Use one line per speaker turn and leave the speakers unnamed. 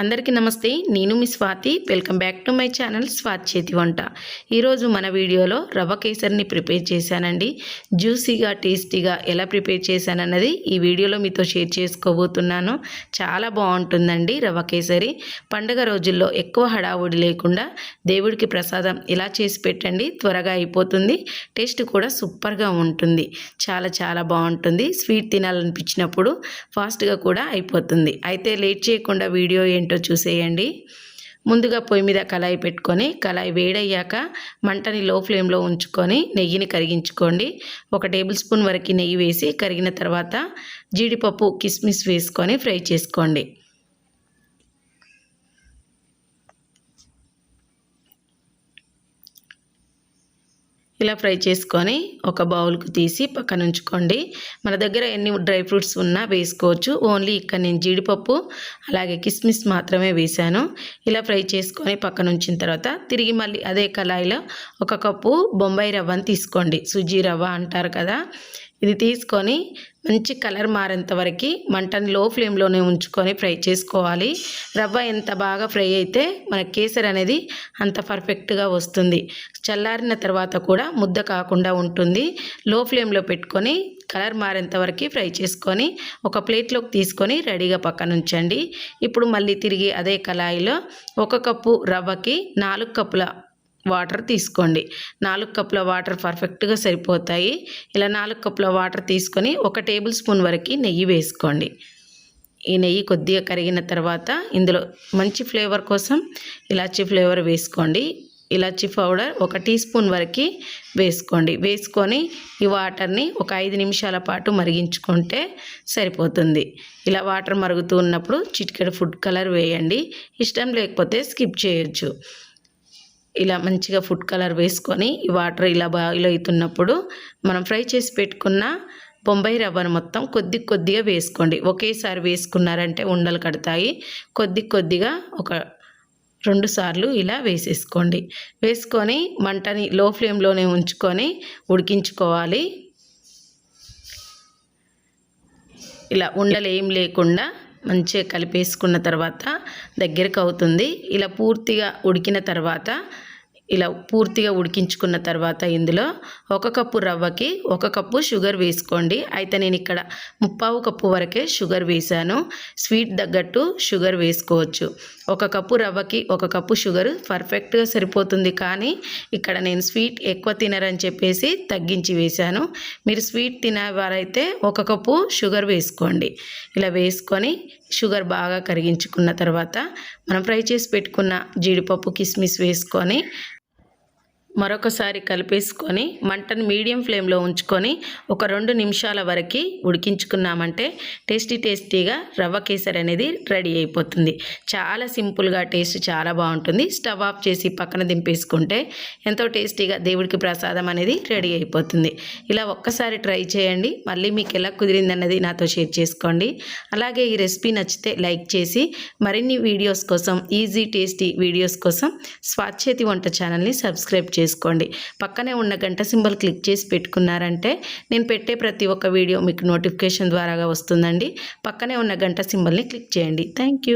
అందరికీ నమస్తే నేను మీ Swathi. Welcome back to my channel Swathi చేతి వంట. ఈరోజు మన వీడియోలో రవ్వ కేసరిని ప్రిపేర్ చేశానండి. జ్యూసీగా టేస్టీగా ఎలా ప్రిపేర్ చేశానన్నది ఈ వీడియోలో మీతో షేర్ చేసుకోబోతున్నాను. చాలా బాగుంటుందండి రవ్వ కేసరి. పండగ రోజుల్లో ఎక్కువ హడావుడి లేకుండా దేవుడికి ప్రసాదం ఇలా చేసి పెట్టండి. త్వరగా అయిపోతుంది. టేస్ట్ కూడా సూపర్గా ఉంటుంది. చాలా చాలా బాగుంటుంది. స్వీట్ తినాలనిపించినప్పుడు ఫాస్ట్గా కూడా అయిపోతుంది. అయితే లేట్ చేయకుండా వీడియో ఏంటో చూసేయండి. ముందుగా పొయ్యి మీద కళాయి పెట్టుకొని కళాయి వేడయ్యాక మంటని లో ఫ్లేమ్లో ఉంచుకొని నెయ్యిని కరిగించుకోండి. ఒక టేబుల్ స్పూన్ వరకు నెయ్యి వేసి కరిగిన తర్వాత జీడిపప్పు కిస్మిస్ వేసుకొని ఫ్రై చేసుకోండి. ఇలా ఫ్రై చేసుకొని ఒక బౌల్కు తీసి పక్కన ఉంచుకోండి మన దగ్గర ఎన్ని డ్రై ఫ్రూట్స్ ఉన్నా వేసుకోవచ్చు. ఓన్లీ ఇక్కడ నేను జీడిపప్పు అలాగే కిస్మిస్ మాత్రమే వేశాను. ఇలా ఫ్రై చేసుకొని పక్కన ఉంచిన తర్వాత తిరిగి మళ్ళీ అదే కళాయిలో ఒక కప్పు బొంబాయి రవ్వని తీసుకోండి. సుజీ రవ్వ అంటారు కదా ఇది తీసుకొని మంచి కలర్ మారేంత వరకు మంటని లో ఫ్లేమ్లోనే ఉంచుకొని ఫ్రై చేసుకోవాలి. రవ్వ ఎంత బాగా ఫ్రై అయితే మన కేసర్ అనేది అంత పర్ఫెక్ట్గా వస్తుంది. చల్లారిన తర్వాత కూడా ముద్ద కాకుండా ఉంటుంది. లో ఫ్లేమ్లో పెట్టుకొని కలర్ మారేంత వరకు ఫ్రై చేసుకొని ఒక ప్లేట్లోకి తీసుకొని రెడీగా పక్కన ఉంచండి. ఇప్పుడు మళ్ళీ తిరిగి అదే కళాయిలో ఒక కప్పు రవ్వకి నాలుగు కప్పుల వాటర్ తీసుకోండి. నాలుగు కప్పుల వాటర్ పర్ఫెక్ట్గా సరిపోతాయి. ఇలా నాలుగు కప్పుల వాటర్ తీసుకొని ఒక టేబుల్ స్పూన్ వరకు నెయ్యి వేసుకోండి. ఈ నెయ్యి కొద్దిగా కరిగిన తర్వాత ఇందులో మంచి ఫ్లేవర్ కోసం ఇలాచీ ఫ్లేవర్ వేసుకోండి. ఇలాచీ పౌడర్ ఒక టీ స్పూన్ వరకు వేసుకోండి. వేసుకొని ఈ వాటర్ని ఒక ఐదు నిమిషాల పాటు మరిగించుకుంటే సరిపోతుంది. ఇలా వాటర్ మరుగుతూ ఉన్నప్పుడు చిటికెడు ఫుడ్ కలర్ వేయండి. ఇష్టం లేకపోతే స్కిప్ చేయొచ్చు. ఇలా మంచిగా ఫుడ్ కలర్ వేసుకొని ఈ వాటర్ ఇలా బాయిల్ అవుతున్నప్పుడు మనం ఫ్రై చేసి పెట్టుకున్న బొంబాయి రవ్వను మొత్తం కొద్ది కొద్దిగా వేసుకోండి. ఒకేసారి వేసుకున్నారంటే ఉండలు కడతాయి. కొద్ది కొద్దిగా ఒక రెండు సార్లు ఇలా వేసేసుకోండి. వేసుకొని మంటని లో ఫ్లేమ్లోనే ఉంచుకొని ఉడికించుకోవాలి. ఇలా ఉండలు ఏం లేకుండా మంచిగా కలిపేసుకున్న తర్వాత దగ్గరకు అవుతుంది ఇలా పూర్తిగా ఉడికిన తర్వాత ఇలా పూర్తిగా ఉడికించుకున్న తర్వాత ఇందులో ఒక కప్పు రవ్వకి ఒక కప్పు షుగర్ వేసుకోండి. అయితే నేను ఇక్కడ ముప్పావు కప్పు వరకే షుగర్ వేశాను. స్వీట్ తగ్గట్టు షుగర్ వేసుకోవచ్చు. ఒక కప్పు రవ్వకి ఒక కప్పు షుగర్ పర్ఫెక్ట్గా సరిపోతుంది. కానీ ఇక్కడ నేను స్వీట్ ఎక్కువ తినరని చెప్పేసి తగ్గించి వేశాను. మీరు స్వీట్ తినేవారైతే ఒక కప్పు షుగర్ వేసుకోండి. ఇలా వేసుకొని షుగర్ బాగా కరిగించుకున్న తర్వాత మనం ఫ్రై చేసి పెట్టుకున్న జీడిపప్పు కిస్మిస్ వేసుకొని మరొకసారి కలిపేసుకొని మంటను మీడియం ఫ్లేమ్లో ఉంచుకొని ఒక రెండు నిమిషాల వరకు ఉడికించుకున్నామంటే టేస్టీ టేస్టీగా రవ్వ కేసరి అనేది రెడీ అయిపోతుంది. చాలా సింపుల్గా టేస్ట్ చాలా బాగుంటుంది. స్టవ్ ఆఫ్ చేసి పక్కన దింపేసుకుంటే ఎంతో టేస్టీగా దేవుడికి ప్రసాదం అనేది రెడీ అయిపోతుంది. ఇలా ఒక్కసారి ట్రై చేయండి. మళ్ళీ మీకు ఎలా కుదిరిందన్నది నాతో షేర్ చేసుకోండి. అలాగే ఈ రెసిపీ నచ్చితే లైక్ చేసి మరిన్ని వీడియోస్ కోసం ఈజీ టేస్టీ వీడియోస్ కోసం స్వాచ్చేతి వంట ఛానల్ని సబ్స్క్రైబ్ చేసి చేసుకోండి. పక్కనే ఉన్న గంట సింబల్ క్లిక్ చేసి పెట్టుకున్నారంటే నేను పెట్టే ప్రతి ఒక్క వీడియో మీకు నోటిఫికేషన్ ద్వారాగా వస్తుందండి. పక్కనే ఉన్న గంట సింబల్ని క్లిక్ చేయండి. థ్యాంక్